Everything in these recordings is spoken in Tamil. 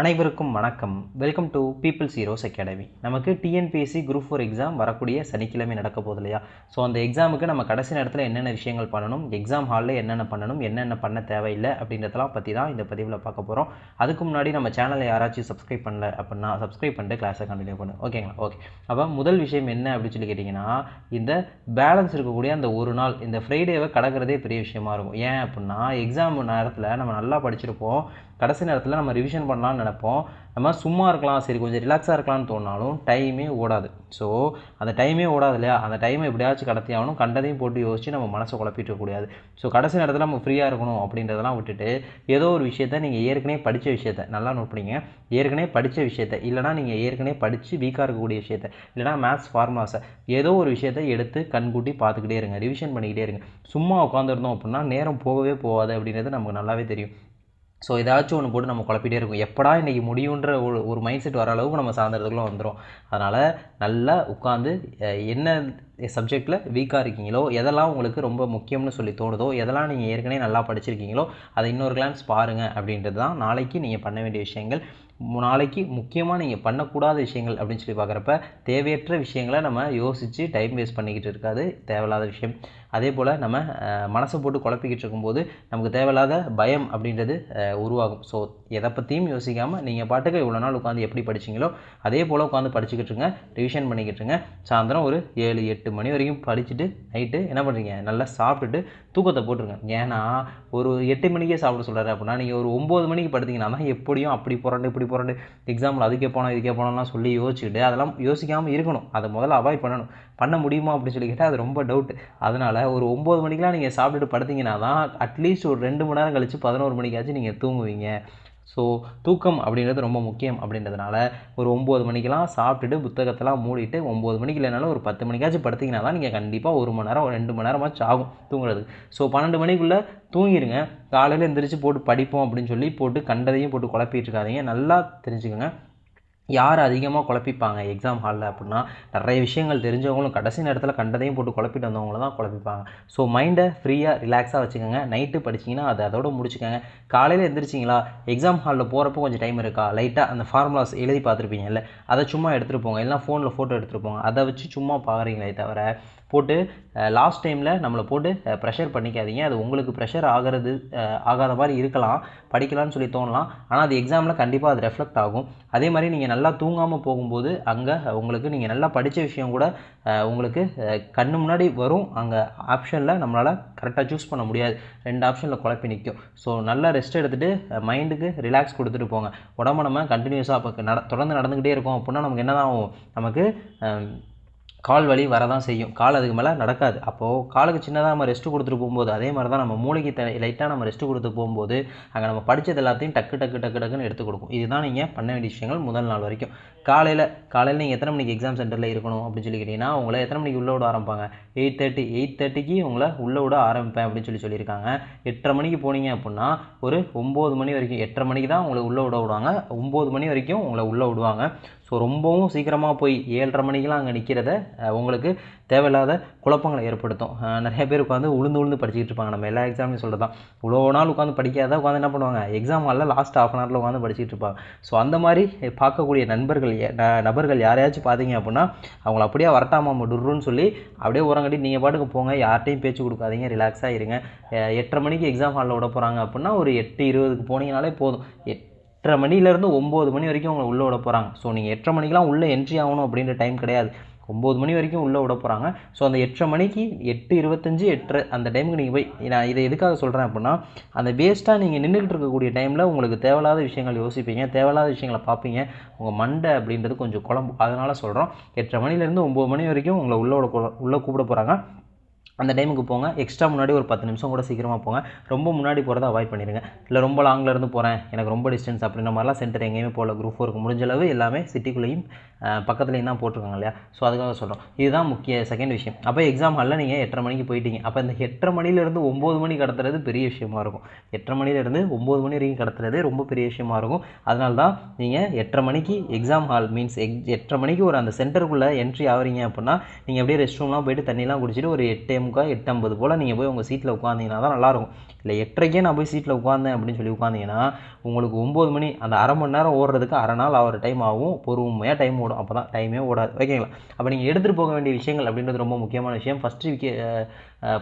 அனைவருக்கும் வணக்கம். Welcome to people's heroes academy நமக்கு டிஎன்பிஎஸ்சி குரூப் ஃபோர் எக்ஸாம் வரக்கூடிய சனிக்கிழமை நடக்க போகுது இல்லையா? ஸோ அந்த எக்ஸாமுக்கு நம்ம கடைசி நேரத்தில் என்னென்ன விஷயங்கள் பண்ணணும் எக்ஸாம் ஹாலில் என்னென்ன பண்ணணும் என்னென்ன பண்ண தேவையில்லை அப்படின்றதெல்லாம் பற்றி தான் இந்த பதிவில் பார்க்க போகிறோம் அதுக்கு முன்னாடி நம்ம சேனலை யாராச்சும் சப்ஸ்கிரைப் பண்ணல அப்படின்னா சப்ஸ்கிரைப் பண்ணிட்டு கிளாஸை கண்டினியூ பண்ணு. ஓகேங்களா ஓகே அப்போ முதல் விஷயம் என்ன அப்படின்னு சொல்லி கேட்டிங்கன்னா இந்த பேலன்ஸ் இருக்கக்கூடிய அந்த ஒரு நாள் இந்த ஃப்ரைடேவை கடக்கிறதே பெரிய விஷயமா இருக்கும். ஏன் அப்படின்னா எக்ஸாம் நேரத்தில் நம்ம நல்லா படிச்சிருப்போம். கடைசி நேரத்தில் நம்ம ரிவிஷன் பண்ணலாம்னு நினைப்போம். நம்ம சும்மா இருக்கலாம் சரி கொஞ்சம் ரிலாக்ஸாக இருக்கலாம்னு தோணாலும் டைமே ஓடாது. ஸோ அந்த டைமே ஓடாது இல்லையா? அந்த டைமை எப்படியாச்சும் கடத்தி ஆகணும். கண்டதையும் போட்டு யோசித்து நம்ம மனசை குழப்பிட்டு இருக்கக்கூடாது ஸோ கடைசி நேரத்தில் நம்ம ஃப்ரீயாக இருக்கணும் அப்படின்றதெல்லாம் விட்டுட்டு ஏதோ ஒரு விஷயத்த நீங்கள் ஏற்கனவே படித்த விஷயத்த நல்லா நோட் பண்ணிங்க. ஏற்கனவே படித்த விஷயத்த இல்லைனா நீங்கள் ஏற்கனவே படித்து வீக்காக இருக்கக்கூடிய விஷயத்த இல்லைனா மேத்ஸ் ஃபார்முலாஸை ஏதோ ஒரு விஷயத்தை எடுத்து கண்கூட்டி பார்த்துக்கிட்டே இருங்க. ரிவிஷன் பண்ணிக்கிட்டே இருங்க. சும்மா உட்காந்துருந்தோம் அப்படின்னா நேரம் போகவே போகாது அப்படின்றது நமக்கு நல்லாவே தெரியும். ஸோ ஏதாச்சும் ஒன்று போட்டு நம்ம குழப்பிட்டே இருக்கும். எப்படா இன்றைக்கி முடியுன்ற ஒரு ஒரு மைண்ட் செட் வர அளவுக்கு நம்ம சாயந்தரத்துக்குள்ளே வந்துடும் அதனால் நல்லா உட்காந்து என்ன சப்ஜெக்டில் வீக்காக இருக்கீங்களோ எதெல்லாம் உங்களுக்கு ரொம்ப முக்கியம்னு சொல்லி தோணுதோ எதெல்லாம் நீங்கள் ஏற்கனவே நல்லா படிச்சிருக்கீங்களோ அதை இன்னொரு கிளான்ஸ் பாருங்கள் அப்படின்றது தான் நாளைக்கு நீங்கள் பண்ண வேண்டிய விஷயங்கள். நாளைக்கு முக்கியமாக நீங்கள் பண்ணக்கூடாத விஷயங்கள் அப்படின்னு சொல்லி பார்க்குறப்ப தேவையற்ற விஷயங்களை நம்ம யோசித்து டைம் வேஸ்ட் பண்ணிக்கிட்டு இருக்காது தேவையில்லாத விஷயம். அதே போல் நம்ம மனசை போட்டு குழப்பிக்கிட்டு இருக்கும்போது நமக்கு தேவையில்லாத பயம் அப்படின்றது உருவாகும். ஸோ எதை பற்றியும் யோசிக்காமல் நீங்கள் பாட்டுக்கு இவ்வளோ நாள் உட்காந்து எப்படி படிச்சிங்களோ அதே போல் உட்காந்து படிச்சுக்கிட்டு இருங்க ரிவிஷன் பண்ணிக்கிட்டு இருங்க. சாயந்தரம் ஒரு ஏழு எட்டு மணி வரைக்கும் படிச்சுட்டு நைட்டு என்ன பண்ணுறீங்க நல்லா சாப்பிட்டுட்டு தூக்கத்தை போட்டுருங்க. ஏன்னா ஒரு எட்டு மணிக்கே சாப்பிட சொல்கிறாரு அப்படின்னா நீங்கள் ஒரு ஒம்பது மணிக்கு படுத்தீங்கன்னா தான் எப்படியும் அப்படி புரண்டு இப்படி புரண்டு எக்ஸாம்பிள் அதுக்கே போனோம் இதுக்கே போனோம்லாம் சொல்லி யோசிச்சுக்கிட்டு அதெல்லாம் யோசிக்காமல் இருக்கணும். அதை முதல்ல அவாய்ட் பண்ணணும். பண்ண முடியுமா அப்படின்னு சொல்லி கேட்டால் அது ரொம்ப டவுட் அதனால் ஒரு ஒம்பது மணிக்கெலாம் நீங்கள் சாப்பிட்டுட்டு படுத்தீங்கன்னா தான் அட்லீஸ்ட் ஒரு ரெண்டு மணி நேரம் கழித்து பதினோரு மணிக்காச்சும் நீங்கள் தூங்குவீங்க. ஸோ தூக்கம் அப்படின்றது ரொம்ப முக்கியம் அப்படின்றதுனால ஒரு ஒம்பது மணிக்கெலாம் சாப்பிட்டுட்டு புத்தகத்தெல்லாம் மூடிட்டு ஒம்பது மணிக்கு இல்லைனாலும் ஒரு பத்து மணிக்காச்சும் படுத்திங்கன்னா தான் நீங்கள் கண்டிப்பாக ஒரு மணி நேரம் ஒரு ரெண்டு மணி நேரமாச்சும் ஆகும் தூங்குறது ஸோ பன்னெண்டு மணிக்குள்ளே தூங்கிடுங்க காலையில் எந்திரிச்சு போட்டு படிப்போம் அப்படின்னு சொல்லி போட்டு கண்டதையும் போட்டு குழப்பிட்டு இருக்காதீங்க. நல்லா தெரிஞ்சுக்கோங்க. யார் அதிகமாக குழப்பிப்பாங்க எக்ஸாம் ஹாலில் அப்படின்னா நிறைய விஷயங்கள் தெரிஞ்சவங்களும் கடைசி நேரத்தில் கண்டதையும் போட்டு குழப்பிட்டு வந்தவங்கள தான் குழப்பிப்பாங்க. ஸோ மைண்டை ஃப்ரீயாக ரிலாக்ஸாக வச்சுக்கோங்க. நைட்டு படிச்சிங்கன்னா அதை அதோட முடிச்சுக்கோங்க. காலையில் எழுந்திரிச்சிங்களா எக்ஸாம் ஹாலில் போகிறப்போ கொஞ்சம் டைம் இருக்கா? லைட்டாக அந்த ஃபார்முலாஸ் எழுதி பார்த்துருப்பீங்கல்ல அதை சும்மா எடுத்துகிட்டு போங்க. இல்லைனா ஃபோனில் ஃபோட்டோ எடுத்துகிட்டு போங்க. அதை வச்சு சும்மா பார்க்குறீங்களே தவிர போட்டு லாஸ்ட் டைமில் நம்மளை போட்டு ப்ரெஷர் பண்ணிக்காதீங்க. அது உங்களுக்கு ப்ரெஷர் ஆகிறது ஆகாத மாதிரி இருக்கலாம். படிக்கலாம்னு சொல்லி தோணலாம். ஆனால் அது எக்ஸாமில் கண்டிப்பாக அது ரெஃப்ளெக்ட் ஆகும். அதே மாதிரி நீங்கள் நல்லா தூங்காமல் போகும்போது அங்கே உங்களுக்கு நீங்கள் நல்லா படித்த விஷயம் கூட உங்களுக்கு கண்ணு முன்னாடி வரும். அங்கே ஆப்ஷனில் நம்மளால் கரெக்டாக சூஸ் பண்ண முடியாது. ரெண்டு ஆப்ஷனில் குழப்பி நிற்கும் ஸோ நல்லா ரெஸ்ட் எடுத்துகிட்டு மைண்டுக்கு ரிலாக்ஸ் கொடுத்துட்டு போங்க. உடம்ப நம்ம கண்டினியூஸாக அப்போ நட தொடர்ந்து நடந்துக்கிட்டே இருக்கோம் அப்படின்னா நமக்கு என்ன தான் ஆகும்? நமக்கு கால் வலி வரதான் செய்யும். கால் அதுக்கு மேலே நடக்காது. அப்போது காலுக்கு சின்னதாக நம்ம ரெஸ்ட்டு கொடுத்துட்டு போகும்போது அதே மாதிரி தான் நம்ம மூளைக்கு த லைட்டாக நம்ம ரெஸ்ட்டு கொடுத்து போகும்போது அங்கே நம்ம படித்தது எல்லாத்தையும் டக்கு டக்கு டக்கு டக்குன்னு எடுத்து கொடுக்கும். இதுதான் நீங்கள் பண்ண வேண்டிய விஷயங்கள் முதல் நாள் வரைக்கும். காலையில் காலையில் நீங்கள் எத்தனை மணிக்கு எக்ஸாம் சென்டரில் இருக்கணும் அப்படின்னு சொல்லி கேட்டிங்கன்னா உங்களை எத்தனை மணிக்கு உள்ளே விட ஆரம்பிப்பாங்க? எயிட் தேர்ட்டி எயிட் தேர்ட்டிக்கு உங்களை உள்ளே விட ஆரம்பிப்பேன் அப்படின்னு சொல்லி சொல்லியிருக்காங்க. எட்டரை மணிக்கு போனீங்க அப்படின்னா ஒரு ஒம்பது மணி வரைக்கும் எட்டரை மணிக்கு தான் உங்களை உள்ளே விட விடுவாங்க. ஒம்பது மணி வரைக்கும் உங்களை உள்ளே விடுவாங்க. ஸோ ரொம்பவும் சீக்கிரமாக போய் ஏழரை மணிக்கெலாம் அங்கே நிற்கிறத உங்களுக்கு தேவையில்லாத குழப்பங்களை ஏற்படுத்தும். நிறைய பேர் உட்காந்து உளுந்து உளுந்து படிச்சுக்கிட்டு இருப்பாங்க. நம்ம எல்லா எக்ஸாம்லையும் சொல்கிறது தான் இவ்வளோ நாள் உட்காந்து படிக்காத உட்காந்து என்ன பண்ணுவாங்க? எக்ஸாம் ஹாலில் லாஸ்ட் ஆஃப் அன் ஹவரில் உட்காந்து படிச்சுட்டு இருப்பாங்க. ஸோ அந்த மாதிரி பார்க்கக்கூடிய நண்பர்கள் நபர்கள் யாரையாச்சும் பார்த்தீங்க அப்படின்னா அவங்கள அப்படியே வரட்டாமா டுருன்னு சொல்லி அப்படியே உரங்கட்டி நீங்கள் பாட்டுக்கு போங்க. யார்ட்டையும் பேச்சு கொடுக்காதீங்க. ரிலாக்ஸாக இருங்க. எட்டரை மணிக்கு எக்ஸாம் ஹாலில் விட போகிறாங்க அப்படின்னா ஒரு எட்டு இருபதுக்கு போனீங்கனாலே போதும். எட் எட்டரை மணிலேருந்து ஒம்பது மணி வரைக்கும் உங்களை உள்ளே விட போகிறாங்க ஸோ நீங்கள் எட்டரை மணிக்கெலாம் உள்ளே என்ட்ரி ஆகணும் அப்படின்ற டைம் கிடையாது. ஒம்பது மணி வரைக்கும் உள்ளே விட போகிறாங்க ஸோ அந்த எட்டரை மணிக்கு எட்டு இருபத்தஞ்சி எட்டரை அந்த டைமுக்கு நீங்கள் போய் நான் இதை எதுக்காக சொல்கிறேன் அப்படின்னா அந்த வேஸ்ட்டாக நீங்கள் நின்றுக்கிட்டு இருக்கக்கூடிய டைமில் உங்களுக்கு தேவையில்லாத விஷயங்கள் யோசிப்பீங்க தேவையில்லாத விஷயங்களை பார்ப்பீங்க. உங்கள் மண்டை அப்படின்றது கொஞ்சம் குழம்பு. அதனால் சொல்கிறோம் எட்டரை மணிலேருந்து ஒம்பது மணி வரைக்கும் உங்களை உள்ளே விட உள்ளே கூப்பிட போகிறாங்க அந்த டைமுக்கு போங்க. எக்ஸ்ட்ரா முன்னாடி ஒரு பத்து நிமிஷம் கூட சீக்கிரமாக போங்க. ரொம்ப முன்னாடி போகிறத அவாய்ட் பண்ணிடுங்க இல்லை ரொம்ப லாங்கில் இருந்து போகிறேன் எனக்கு ரொம்ப டிஸ்டன்ஸ் அப்படின்ற மாதிரிலாம் சென்டர் எங்கேயுமே போகல. குரூப் ஃபோருக்கு முடிஞ்ச அளவு எல்லாமே சிட்டிக்குள்ளேயும் பக்கத்துலேயும் தான் போட்டிருக்காங்க இல்லையா? ஸோ அதுக்காக சொல்கிறோம் இதுதான் முக்கிய செகண்ட் விஷயம். அப்போ எக்ஸாம் ஹாலில் நீங்கள் எட்டரை மணிக்கு போயிட்டீங்க. அப்போ இந்த எட்டரை மணிலேருந்து ஒம்பது மணி கடத்துறது பெரிய விஷயமா இருக்கும். எட்டரை மணிலேருந்து ஒம்பது மணி வரைக்கும் கடத்துறது ரொம்ப பெரிய விஷயமா இருக்கும். அதனால தான் நீங்கள் எட்டரை மணிக்கு எக்ஸாம் ஹால் மீன்ஸ் எக் எட்டரை மணிக்கு ஒரு அந்த சென்டருக்குள்ளே என்ட்ரி ஆகிறீங்க அப்படின்னா நீங்கள் அப்படியே ரெஸ்ட் ரூம்லாம் போயிட்டு தண்ணிலாம் குடிச்சிட்டு ஒரு எட்டு முக்கா எட்டு ஐம்பது போல் நீங்கள் போய் உங்கள் சீட்டில் உட்காந்தீங்கன்னா தான் நல்லாயிருக்கும். இல்லை எட்டரைக்கே நான் போய் சீட்டில் உட்காந்தேன் அப்படின்னு சொல்லி உட்காந்தீங்கன்னா உங்களுக்கு ஒம்பது மணி அந்த அரை மணி நேரம் ஓடுறதுக்கு அரை நாள் ஆகிற டைம் ஆகும். பொறுமையாக டைம் ஓடும். அப்போ தான் டைமே ஓடாது. ஓகேங்களா அப்போ நீங்கள் எடுத்துகிட்டு போக வேண்டிய விஷயங்கள் அப்படின்றது ரொம்ப முக்கியமான விஷயம். ஃபஸ்ட்டு விக்கே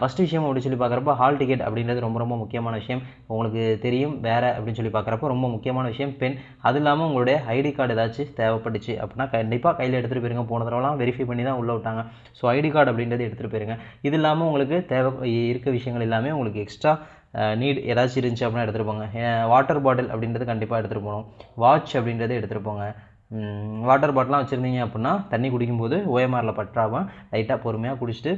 ஃபஸ்ட்டு விஷயம் அப்படின்னு சொல்லி பார்க்குறப்ப ஹால் டிக்கெட் அப்படின்றது ரொம்ப ரொம்ப முக்கியமான விஷயம். உங்களுக்கு தெரியும் வேறு அப்படின்னு சொல்லி பார்க்குறப்ப ரொம்ப முக்கியமான விஷயம். பென் அது இல்லாமல் உங்களுடைய ஐடி கார்டு ஏதாச்சும் தேவைப்பட்டுச்சு அப்படின்னா கண்டிப்பாக கையில் எடுத்துகிட்டு போயிருங்க. போன தடவைலாம் வெரிஃபை பண்ணி தான் உள்ளே விட்டாங்க. ஸோ ஐடி கார்டு அப்படின்றது எடுத்துகிட்டு போயிருங்க. இது இல்லாமல் உங்களுக்கு தேவை இருக்க விஷயங்கள் எல்லாமே உங்களுக்கு எக்ஸ்ட்ரா நீட் ஏதாச்சும் இருந்துச்சு அப்படின்னா எடுத்துகிட்டு போங்க. வாட்டர் பாட்டில் அப்படின்றது கண்டிப்பாக எடுத்துகிட்டு போகணும். வாட்ச் அப்படின்றது எடுத்துகிட்டு போங்க. வாட்டர் பாட்டிலாம் வச்சுருந்தீங்க அப்படின்னா தண்ணி குடிக்கும்போது ஓஎம்ஆரில் பற்றாமல் லைட்டாக பொறுமையாக குடிச்சிட்டு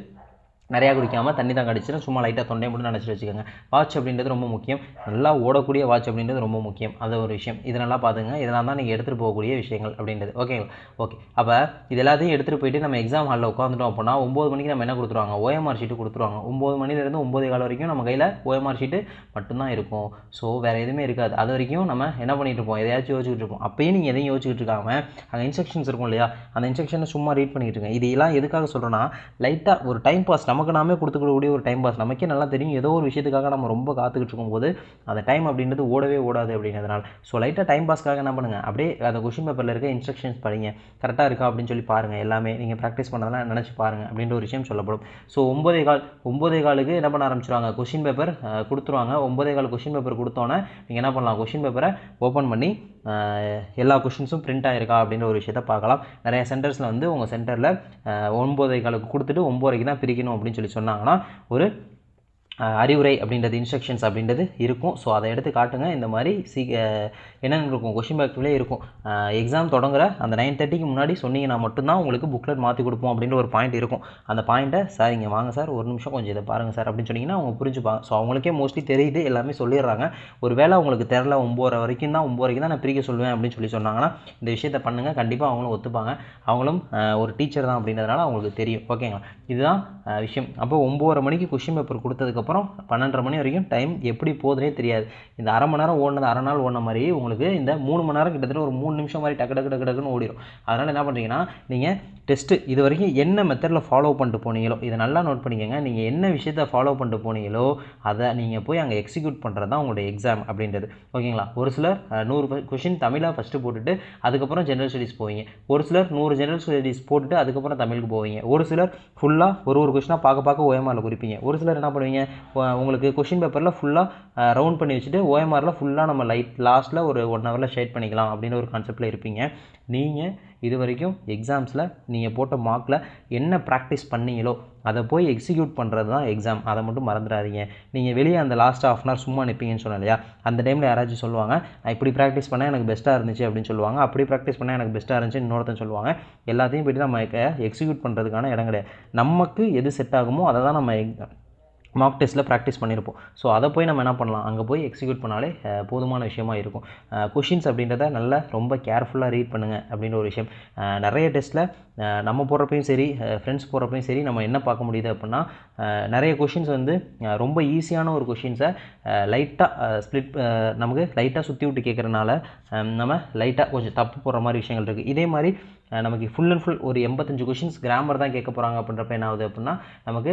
நிறையா குடிக்காமல் தண்ணி தான் கடிச்சிடும் சும்மா லைட்டாக தொண்டையை மட்டும் நினச்சிட்டு வச்சுக்கோங்க. வாட்ச் அப்படின்றது ரொம்ப முக்கியம். நல்லா ஓடக்கூடிய வாட்ச் அப்படின்றது ரொம்ப முக்கியம். அது ஒரு விஷயம். இது பார்த்துங்க இதெல்லாம் தான் நீங்கள் எடுத்துகிட்டு போகக்கூடிய விஷயங்கள் அப்படின்றது. ஓகேங்களா ஓகே அப்போ இது எல்லாத்தையும் எடுத்துகிட்டு போயிட்டு நம்ம எக்ஸாம் ஹாலில் உட்காந்துட்டோம் அப்படின்னா ஒம்பது மணிக்கு நம்ம என்ன கொடுத்துருவாங்க? ஓஎம்ஆர் ஷீட்டு கொடுத்துருவாங்க. ஒம்பது மணிலேருந்து ஒம்பது கால வரைக்கும் நம்ம கையில் ஓஎம்ஆர் ஷீட்டு மட்டும்தான் இருக்கும். ஸோ வேறு எதுவுமே இருக்காது. அது வரைக்கும் நம்ம என்ன பண்ணிட்டு இருப்போம்? எதையாச்சும் யோசிச்சுட்டு இருப்போம். அப்பயும் நீங்கள் எதையும் யோசிச்சுட்டு இருக்காம அங்கே இன்ஸ்ட்ரக்ஷன்ஸ் இருக்கும் இல்லையா? அந்த இன்ஸ்ட்ரக்ஷனை சும்மா ரீட் பண்ணிக்கிட்டு இருக்கேன் இதெல்லாம் எதுக்காக சொல்கிறேன்னா லைட்டாக ஒரு டைம் பாஸ் நமக்கு நாமே கொடுத்துக்கூடிய ஒரு டைம் பாஸ் நமக்கே நல்லா தெரியும். ஏதோ ஒரு விஷயத்துக்காக நம்ம ரொம்ப காத்துக்கிட்டு இருக்கும்போது அந்த டைம் அப்படின்றது ஓடவே ஓடாது அப்படின்றதுனால ஸோ லைட்டாக டைம் பாஸ்க்காக என்ன பண்ணுங்கள் அப்படியே அந்த கொஷின் பேப்பரில் இருக்க இன்ஸ்ட்ரக்ஷன்ஸ் படிங்க. கரெக்டாக இருக்கா அப்படின்னு சொல்லி பாருங்கள் எல்லாமே நீங்கள் ப்ராக்டிஸ் பண்ணதெல்லாம் நினச்சி பாருங்கள் அப்படின்ற ஒரு விஷயம் சொல்லப்படும். ஸோ ஒம்பதே கால் ஒம்பதே காலுக்கு என்ன பண்ண ஆரம்பிச்சிருவாங்க? கொஷின் பேப்பர் கொடுத்துருவாங்க. ஒம்பதே கால் கொஷின் பேப்பர் கொடுத்தோன்னே நீங்கள் என்ன பண்ணலாம்? கொஷின் பேப்பரை ஓப்பன் பண்ணி எல்லா கொஷின்ஸும் பிரிண்ட் ஆகிருக்கா அப்படின்ற ஒரு விஷயத்த பார்க்கலாம். நிறைய சென்டர்ஸில் வந்து உங்கள் சென்டரில் ஒன்பதே காலுக்கு கொடுத்துட்டு ஒம்போதைக்கு தான் பிரிக்கணும் அப்படின்னு சொல்லி சொன்னாங்கன்னா ஒரு அறிவுரை அப்படின்றது இன்ஸ்ட்ரக்ஷன்ஸ் அப்படின்றது இருக்கும். ஸோ அதை எடுத்து காட்டுங்க. இந்த மாதிரி சி என்னென்னு இருக்கும். கொஷின் பேக்லேயே இருக்கும். எக்ஸாம் தொடங்குற அந்த நைன் தேர்ட்டிக்கு முன்னாடி சொன்னீங்கன்னா மட்டும்தான் உங்களுக்கு புக்லெட் மாற்றி கொடுப்போம் அப்படின்ற ஒரு பாயிண்ட் இருக்கும். அந்த பாயிண்ட்டை சார் இங்கே வாங்க சார். ஒரு நிமிஷம் கொஞ்சம் இதை பாருங்கள் சார் அப்படின்னு சொன்னீங்கன்னா அவங்க புரிஞ்சுப்பாங்க. ஸோ அவங்களுக்கே மோஸ்ட்லி தெரியுது. எல்லாமே சொல்லிடுறாங்க. ஒரு வேளை அவங்களுக்கு தெரில ஒம்பது வரைக்கும் தான் ஒம்பது வரைக்கும் தான் நான் பிரிக்க சொல்லுவேன் அப்படின்னு சொல்லி சொன்னாங்கன்னா இந்த விஷயத்தை பண்ணுங்கள் கண்டிப்பாக அவங்களும் ஒத்துப்பாங்க. அவங்களும் ஒரு டீச்சர் தான் அப்படின்றதுனால அவங்களுக்கு தெரியும். ஓகேங்களா இதுதான் விஷயம். அப்போ ஒம்பது மணிக்கு கொஷின் பேப்பர் கொடுத்ததுக்கு அதுக்கப்புறம் பன்னெண்டரை மணி வரைக்கும் டைம் எப்படி போகுதுனே தெரியாது. இந்த அரை மணி நேரம் ஓடினது அரை நாள் ஓடின மாதிரி உங்களுக்கு இந்த மூணு மணி நேரம் கிட்டத்தட்ட ஒரு மூணு நிமிஷம் மாதிரி டக்கு டக்கு டக்கு டக்குன்னு ஓடிடும் அதனால் என்ன பண்ணுறீங்கன்னா நீங்கள் டெஸ்ட்டு இது வரைக்கும் என்ன மெத்தடில் ஃபாலோ பண்ணிட்டு போனீங்களோ இதை நல்லா நோட் பண்ணிக்கோங்க. நீங்கள் என்ன விஷயத்தை ஃபாலோ பண்ணிட்டு போனீங்களோ அதை நீங்கள் போய் அங்கே எக்ஸிக்யூட் பண்ணுறது தான் உங்களுடைய எக்ஸாம் அப்படின்றது. ஓகேங்களா ஒரு சிலர் நூறு கொஷின் தமிழாக ஃபஸ்ட்டு போட்டுட்டு அதுக்கப்புறம் ஜென்ரல் ஸ்டடீஸ் போவீங்க. ஒரு சிலர் நூறு ஜென்ரல் ஸ்டடீஸ் போட்டுட்டு அதுக்கப்புறம் தமிழுக்கு போவீங்க. ஒரு சிலர் ஃபுல்லாக ஒரு ஒரு கொஷினாக பார்க்க பார்க்க ஓயமாவில் குறிப்பீங்க. ஒரு சிலர் என்ன பண்ணுவீங்க? உங்களுக்கு கொஷின் பேப்பரில் ஃபுல்லாக ரவுண்ட் பண்ணி வச்சுட்டு ஓஎம்ஆரில் ஃபுல்லாக நம்ம லைட் லாஸ்ட்டில் ஒரு ஒன் ஹவரில் ஷேட் பண்ணிக்கலாம் அப்படின்னு ஒரு கான்செப்ட்டில் இருப்பீங்க. நீங்கள் இது வரைக்கும் எக்ஸாம்ஸில் நீங்கள் போட்ட மார்க்கில் என்ன ப்ராக்டிஸ் பண்ணீங்களோ அதை போய் எக்ஸிக்யூட் பண்ணுறது தான் எக்ஸாம் அதை மட்டும் மறந்துடாதீங்க. நீங்கள் வெளியே அந்த லாஸ்ட் ஆஃப் அன் ஹவர் சும்மா நிற்பீங்கன்னு சொன்னேன் இல்லையா? அந்த டைமில் யாராச்சும் சொல்லுவாங்க நான் இப்படி ப்ராக்டிஸ் பண்ணால் எனக்கு பெஸ்ட்டாக இருந்துச்சு அப்படின்னு சொல்லுவாங்க. அப்படி ப்ராக்டிஸ் பண்ணால் எனக்கு பெஸ்ட்டாக இருந்துச்சு இன்னொருத்தன் சொல்லுவாங்க. எல்லாத்தையும் போய்ட்டு நம்ம எக்ஸிக்யூட் பண்ணுறதுக்கான இடம் கிடையாது. நமக்கு எது செட் ஆகுமோ அதை தான் நம்ம மார்க் டெஸ்ட்டில் ப்ராக்டிஸ் பண்ணியிருப்போம் ஸோ அதை போய் நம்ம என்ன பண்ணலாம்? அங்கே போய் எக்ஸிக்யூட் பண்ணாலே போதுமான விஷயமா இருக்கும். கொஷின்ஸ் அப்படின்றத நல்லா ரொம்ப கேர்ஃபுல்லாக ரீட் பண்ணுங்கள் அப்படின்ற ஒரு விஷயம். நிறைய டெஸ்ட்டில் நம்ம போடுறப்பையும் சரி ஃப்ரெண்ட்ஸ் போடுறப்பையும் சரி நம்ம என்ன பார்க்க முடியுது அப்படின்னா நிறைய கொஷின்ஸ் வந்து ரொம்ப ஈஸியான ஒரு கொஷின்ஸை லைட்டாக ஸ்ப்ளிட் நமக்கு லைட்டாக சுற்றி விட்டு கேட்குறனால நம்ம லைட்டாக கொஞ்சம் தப்பு போடுற மாதிரி விஷயங்கள் இருக்குது இதே மாதிரி நமக்கு ஃபுல் அண்ட் ஃபுல் ஒரு எண்பத்தஞ்சு கொஷின்ஸ் கிராமர் தான் கேட்க போகிறாங்க அப்படின்றப்ப என்ன ஆகுது அப்படின்னா நமக்கு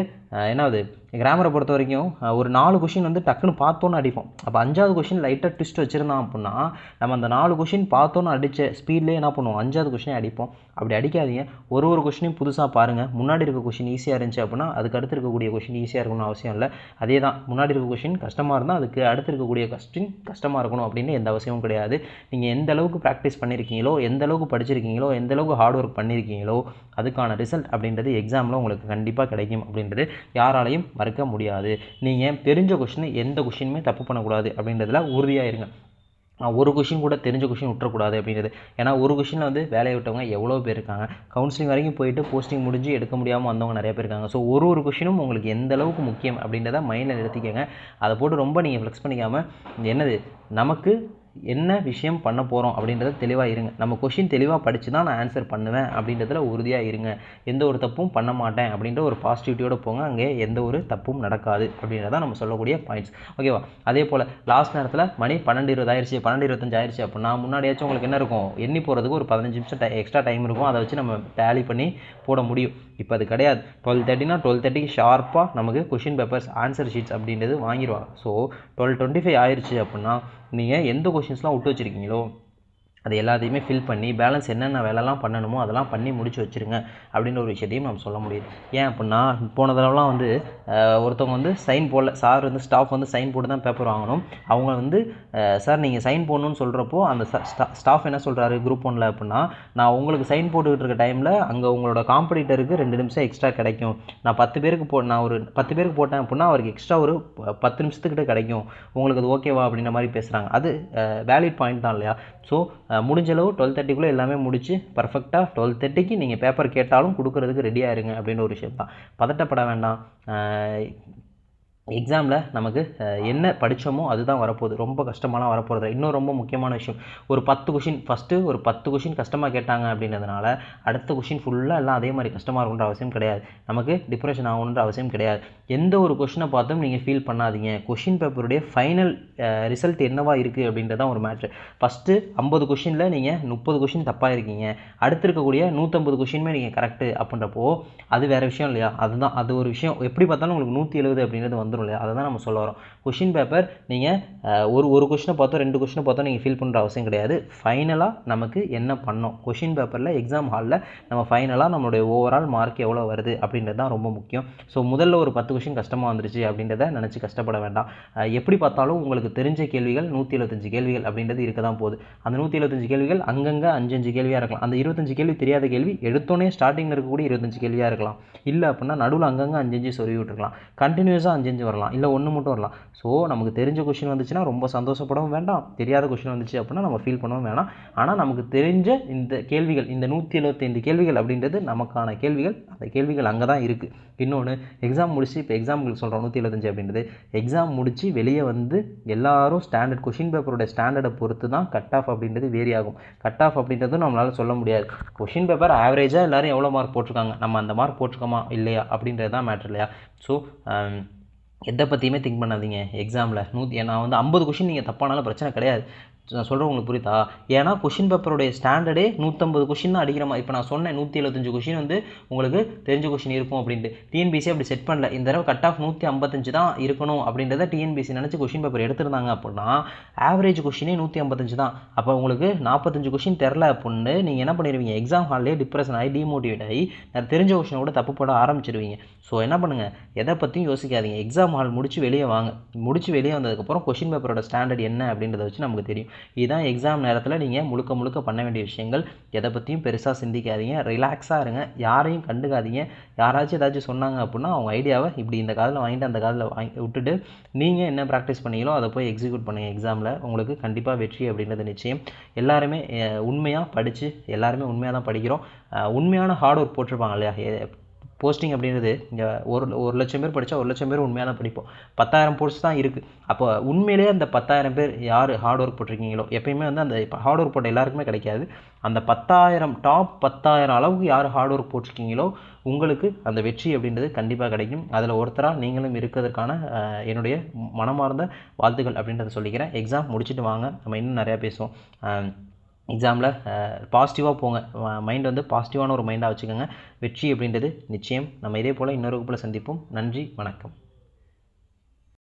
என்ன ஆகுது? கிராமரை பொறுத்த வரைக்கும் ஒரு நாலு கொஷின் வந்து டக்குன்னு பார்த்தோன்னு அடிப்போம். அப்போ அஞ்சாவது கொஷின் லைட்டாக ட்விஸ்ட் வச்சுருந்தான் அப்படின்னா நம்ம அந்த நாலு கொஷின் பார்த்தோன்னு அடித்த ஸ்பீட்லேயே என்ன பண்ணுவோம்? அஞ்சாவது கொஷினே அடிப்போம். அப்படி அடிக்காதீங்க. ஒரு ஒரு கொஷினையும் புதுசாக பாருங்கள் முன்னாடி இருக்க கொஷின் ஈஸியாக இருந்துச்சு அப்படின்னா அதுக்கு அடுத்து இருக்கக்கூடிய கொஷின் ஈஸியாக இருக்கணும்னு அவசியம் இல்லை. அதே தான் முன்னாடி இருக்க கொஷின் கஷ்டமாக இருந்தால் அதுக்கு அடுத்து இருக்கக்கூடிய கொஸ்டின் கஷ்டமாக இருக்கணும் அப்படின்னு எந்த அவசியமும் கிடையாது. நீங்கள் எந்த அளவுக்கு ப்ராக்டிஸ் பண்ணியிருக்கீங்களோ எந்த அளவுக்கு படிச்சிருக்கீங்களோ எந்த அளவுக்கு ஹார்ட் ஒர்க் பண்ணியிருக்கீங்களோ அதுக்கான ரிசல்ட் அப்படின்றது எக்ஸாமில் உங்களுக்கு கண்டிப்பாக கிடைக்கும் அப்படின்றது யாராலையும் மறுக்க முடியாது. நீங்கள் தெரிஞ்ச கொஷின் எந்த கொஷினுமே தப்பு பண்ணக்கூடாது அப்படின்றதுல உறுதியாக இருங்க. ஒரு கொஷின் கூட தெரிஞ்ச கொஷின் விட்டுறக்கூடாது அப்படின்றது ஏன்னா ஒரு கொஷினில் வந்து வேலையை விட்டவங்க எவ்வளோ பேர் இருக்காங்க. கவுன்சிலிங் வரைக்கும் போயிட்டு போஸ்டிங் முடிஞ்சு எடுக்க முடியாமல் வந்தவங்க நிறைய பேர் இருக்காங்க. ஸோ ஒரு ஒரு கொஷினும் உங்களுக்கு எந்த அளவுக்கு முக்கியம் அப்படின்றத மைண்டில் நிறுத்திக்கங்க. அதை போட்டு ரொம்ப நீங்கள் ஃப்ளெக்ஸ் பண்ணிக்காமல் என்னது? நமக்கு என்ன விஷயம் பண்ண போகிறோம் அப்படின்றத தெளிவாக இருங்க. நம்ம கொஷின் தெளிவாக படித்து தான் நான் ஆன்சர் பண்ணுவேன் அப்படின்றதுல உறுதியாக இருங்க. எந்த ஒரு தப்பும் பண்ண மாட்டேன் அப்படின்ற ஒரு பாசிட்டிவிட்டியோட போங்க. அங்கே எந்த ஒரு தப்பும் நடக்காது அப்படின்றத நம்ம சொல்லக்கூடிய பாயிண்ட்ஸ் ஓகேவா அதே போல் லாஸ்ட் நேரத்தில் மணி பன்னெண்டு இருபது ஆயிடுச்சு பன்னெண்டு இருபத்தஞ்சு ஆயிடுச்சு அப்படின்னா முன்னாடியாச்சும் உங்களுக்கு என்ன இருக்கும்? எண்ணி போகிறதுக்கு ஒரு பதினஞ்சு நிமிஷம் எக்ஸ்ட்ரா டைம் இருக்கும். அதை வச்சு நம்ம டேலி பண்ணி போட முடியும். இப்போ அது கிடையாது. டுவெல் தேர்ட்டினா டுவெல் தேர்ட்டிக்கு ஷார்ப்பாக நமக்கு கொஷின் பேப்பர்ஸ் ஆன்சர் ஷீட்ஸ் அப்படின்றது வாங்கிடுவாங்க. ஸோ டுவெல் டுவெண்ட்டி ஃபைவ் ஆயிடுச்சு அப்படின்னா நீங்கள் எந்த கொஷின்ஸ்லாம் விட்டு வச்சுருக்கீங்களோ அது எல்லாத்தையுமே ஃபில் பண்ணி பேலன்ஸ் என்னென்ன வேலைலாம் பண்ணணுமோ அதெல்லாம் பண்ணி முடிச்சு வச்சுருங்க அப்படின்ற ஒரு விஷயத்தையும் நம்ம சொல்ல முடியுது. ஏன் அப்படின்னா போன தடவைலாம் வந்து ஒருத்தவங்க வந்து சைன் போடல. சார் வந்து ஸ்டாஃப் வந்து சைன் போட்டு தான் பேப்பர் வாங்கணும். அவங்க வந்து சார் நீங்கள் சைன் போடணும்னு சொல்கிறப்போ அந்த ஸ்டாஃப் என்ன சொல்கிறாரு குரூப் ஒனில் அப்படின்னா நான் உங்களுக்கு சைன் போட்டுக்கிட்டு இருக்க டைமில் அங்கே உங்களோட காம்படிட்டருக்கு ரெண்டு நிமிஷம் எக்ஸ்ட்ரா கிடைக்கும். நான் பத்து பேருக்கு போ நான் ஒரு பத்து பேருக்கு போட்டேன் அப்படின்னா அவருக்கு எக்ஸ்ட்ரா ஒரு பத்து நிமிஷத்துக்கிட்ட கிடைக்கும். உங்களுக்கு அது ஓகேவா அப்படின்ற மாதிரி பேசுகிறாங்க அது வேலிட் பாயிண்ட் தான் இல்லையா? ஸோ முடிஞ்ச அளவு டுவெல் தேர்ட்டிக்குள்ளே எல்லாமே முடிச்சு பர்ஃபெக்டாக டுவெல் தேர்ட்டிக்கு நீங்கள் பேப்பர் கேட்டாலும் கொடுக்குறதுக்கு ரெடியாக இருங்க அப்படின்னு ஒரு விஷயம் தான் பதட்டப்பட வேண்டாம். எக்ஸாமில் நமக்கு என்ன படித்தோமோ அதுதான் வரப்போகுது. ரொம்ப கஷ்டமாலாம் வரப்போகிறது இன்னும் ரொம்ப முக்கியமான விஷயம் ஒரு பத்து கொஷின் ஃபஸ்ட்டு ஒரு பத்து கொஷின் கஷ்டமாக கேட்டாங்க அப்படின்றதுனால அடுத்த கொஷின் ஃபுல்லாக எல்லாம் அதே மாதிரி கஷ்டமாக இருக்குன்ற அவசியம் கிடையாது. நமக்கு டிப்ரெஷன் ஆகணுன்ற அவசியம் கிடையாது. எந்த ஒரு கொஷினை பார்த்தும் நீங்கள் ஃபீல் பண்ணாதீங்க. கொஷின் பேப்பருடைய ஃபைனல் ரிசல்ட் என்னவா இருக்குது அப்படின்றது தான் ஒரு மேட்ரு ஃபஸ்ட்டு ஐம்பது கொஷினில் நீங்கள் முப்பது கொஷின் தப்பாக இருக்கீங்க அடுத்து இருக்கக்கூடிய நூற்றம்பது கொஷினுமே நீங்கள் கரெக்டு அப்படின்றப்போ அது வேறு விஷயம் இல்லையா? அதுதான் அது ஒரு விஷயம். எப்படி பார்த்தாலும் உங்களுக்கு நூற்றி எழுபது அப்படின்றது வந்துடும் இல்லையா? அதை தான் நம்ம சொல்ல வரோம். கொஷின் பேப்பர் நீங்கள் ஒரு ஒரு கொஷினை பார்த்தோம் ரெண்டு கொஷினை பார்த்தோம் நீங்கள் ஃபீல் பண்ணுற அவசியம் கிடையாது. ஃபைனலாக நமக்கு என்ன பண்ணோம்? கொஷின் பேப்பரில் எக்ஸாம் ஹாலில் நம்ம ஃபைனலாக நம்மளுடைய ஓவரால் மார்க் எவ்வளோ வருது? அப்படின்றது தான் ரொம்ப முக்கியம். ஸோ முதல்ல ஒரு பத்து கொஷின் கஷ்டமாக வந்துருச்சு அப்படின்றத நினச்சி கஷ்டப்பட வேண்டாம். எப்படி பார்த்தாலும் உங்களுக்கு தெரிஞ்ச கேள்விகள் நூற்றி எழுபத்தஞ்சு கேள்விகள் அப்படின்றது இருக்க தான் போகுது. அந்த நூற்றி எழுபத்தஞ்சு கேள்விகள் அங்கங்கே அஞ்சு அஞ்சு கேள்வியாக இருக்கலாம். அந்த இருபத்தஞ்சு கேள்வி தெரியாத கேள்வி எடுத்தோடனே ஸ்டார்டிங்கில் இருக்கக்கூடிய இருபத்தஞ்சு கேள்வியாக இருக்கலாம். இல்லை அப்படின்னா நடுவில் அங்கங்கே அஞ்சஞ்சு சொல்லி சொருவி விட்டுருக்கலாம் கண்டினியூஸாக அஞ்சஞ்சு தெரிஞ்சு வரலாம். இல்லை ஒன்று மட்டும் வரலாம். ஸோ நமக்கு தெரிஞ்ச கொஷின் வந்துச்சுன்னா ரொம்ப சந்தோஷப்படவும் வேண்டாம். தெரியாத கொஷின் வந்துச்சு அப்படின்னா நம்ம ஃபீல் பண்ணவும் வேணாம். ஆனால் நமக்கு தெரிஞ்ச இந்த கேள்விகள் இந்த நூற்றி எழுபத்தைந்து கேள்விகள் அப்படின்றது நமக்கான கேள்விகள். அந்த கேள்விகள் அங்கே தான் இருக்குது இன்னொன்று எக்ஸாம் முடிச்சு இப்போ எக்ஸாம்பிள் சொல்கிறோம் நூற்றி எழுபத்தஞ்சு அப்படின்றது. எக்ஸாம் முடித்து வெளியே வந்து எல்லாரும் ஸ்டாண்டர்ட் கொஷின் பேப்பரோட ஸ்டாண்டர்டை பொறுத்து தான் கட் ஆஃப் அப்படின்றது வேரி ஆகும் கட் ஆஃப் அப்படின்றதும் நம்மளால் சொல்ல முடியாது. கொஷின் பேப்பர் ஆவரேஜாக எல்லோரும் எவ்வளோ மார்க் போட்டிருக்காங்க? நம்ம அந்த மார்க் போட்டிருக்கோமா? இல்லையா? அப்படின்றது தான் மேட்ரு இல்லையா ஸோ um, எதை பற்றியுமே திங்க் பண்ணாதீங்க. எக்ஸாமில் நூற்றி நான் வந்து ஐம்பது கொஷின் நீங்கள் தப்பானாலும் பிரச்சனை கிடையாது. நான் சொல்கிறேன் உங்களுக்கு புரியுதா? ஏன்னா கொஷின் பேப்பருடைய ஸ்டாண்டர்டே நூற்றம்பது கொஷின் தான் அடிக்கிற மாதிரி. இப்போ நான் சொன்னேன் நூற்றி எழுபத்தஞ்சு கொஷின் வந்து உங்களுக்கு தெரிஞ்ச கொஷின் இருக்கும் அப்படின்ட்டு. டிஎன்பிசி அப்படி செட் பண்ணல. இந்த தடவை கட் ஆஃப் நூற்றி ஐம்பத்தஞ்சு தான் இருக்கணும் அப்படின்றத டிஎன்பிசி நினச்சி கொஷின் பேப்பர் எடுத்திருந்தாங்க அப்படின்னா ஆவரேஜ் கொஷினே நூற்றி ஐம்பத்தஞ்சு தான். அப்போ உங்களுக்கு நாற்பத்தஞ்சு கொஷின் தெரில அப்படின்னு நீங்கள் என்ன பண்ணிடுவீங்க எக்ஸாம் ஹால்லே டிப்ரெஷன் ஆகி டிமோட்டிவேட் ஆகி நான் தெரிஞ்ச கொஷினை கூட தப்பு போட ஆரம்பிச்சிருவீங்க. ஸோ என்ன பண்ணுங்கள் எதை பற்றியும் யோசிக்காதீங்க. எக்ஸாம் ஹால் முடிச்சு வெளியே வாங்க. முடிச்சு வெளியே வந்ததுக்கப்புறம் கொஷின் பேப்பரோட ஸ்டாண்டர்ட் என்ன அப்படின்றத வச்சு நமக்கு தெரியும். இதுதான் எக்ஸாம் நேரத்தில் நீங்கள் முழுக்க முழுக்க பண்ண வேண்டிய விஷயங்கள். எதை பற்றியும் பெருசாக சிந்திக்காதீங்க. ரிலாக்ஸாக இருங்க. யாரையும் கண்டுக்காதீங்க. யாராச்சும் ஏதாச்சும் சொன்னாங்க அப்படின்னா அவங்க ஐடியாவை இப்படி இந்த காதில் வாங்கிட்டு அந்த காதில் வாங்கி விட்டுட்டு நீங்கள் என்ன ப்ராக்டிஸ் பண்ணீங்களோ அதை போய் எக்ஸிக்யூட் பண்ணுங்கள் எக்ஸாமில் உங்களுக்கு கண்டிப்பாக வெற்றி அப்படின்றது நிச்சயம். எல்லாருமே உண்மையாக படித்து எல்லாருமே உண்மையாக தான் படிக்கிறோம் உண்மையான ஹார்ட் ஒர்க் போட்டிருப்பாங்க இல்லையா? போஸ்டிங் அப்படின்றது இங்கே ஒரு ஒரு லட்சம் பேர் படித்தா ஒரு லட்சம் பேர் உண்மையாக தான் படிப்போம். பத்தாயிரம் போஸ்ட் தான் இருக்குது அப்போ உண்மையிலேயே அந்த பத்தாயிரம் பேர் யார் ஹார்ட் ஒர்க் போட்டிருக்கீங்களோ? எப்பயுமே வந்து அந்த இப்போ ஹார்ட் ஒர்க் போட்ட எல்லாருக்குமே கிடைக்காது. அந்த பத்தாயிரம் டாப் பத்தாயிரம் அளவுக்கு யார் ஹார்ட் ஒர்க் போட்டிருக்கீங்களோ உங்களுக்கு அந்த வெற்றி அப்படின்றது கண்டிப்பாக கிடைக்கும். அதில் ஒருத்தராக நீங்களும் இருக்கிறதுக்கான என்னுடைய மனமார்ந்த வாழ்த்துக்கள் அப்படின்றத சொல்லிக்கிறேன். எக்ஸாம் முடிச்சுட்டு வாங்க. நம்ம இன்னும் நிறையா பேசுவோம். எக்ஸாமில் பாசிட்டிவாக போங்க. மைண்ட் வந்து பாசிட்டிவான ஒரு மைண்டாக வச்சுக்கோங்க. வெற்றி அப்படின்றது நிச்சயம். நம்ம இதே போல் இன்னொரு வகுப்பில் சந்திப்போம். நன்றி வணக்கம்.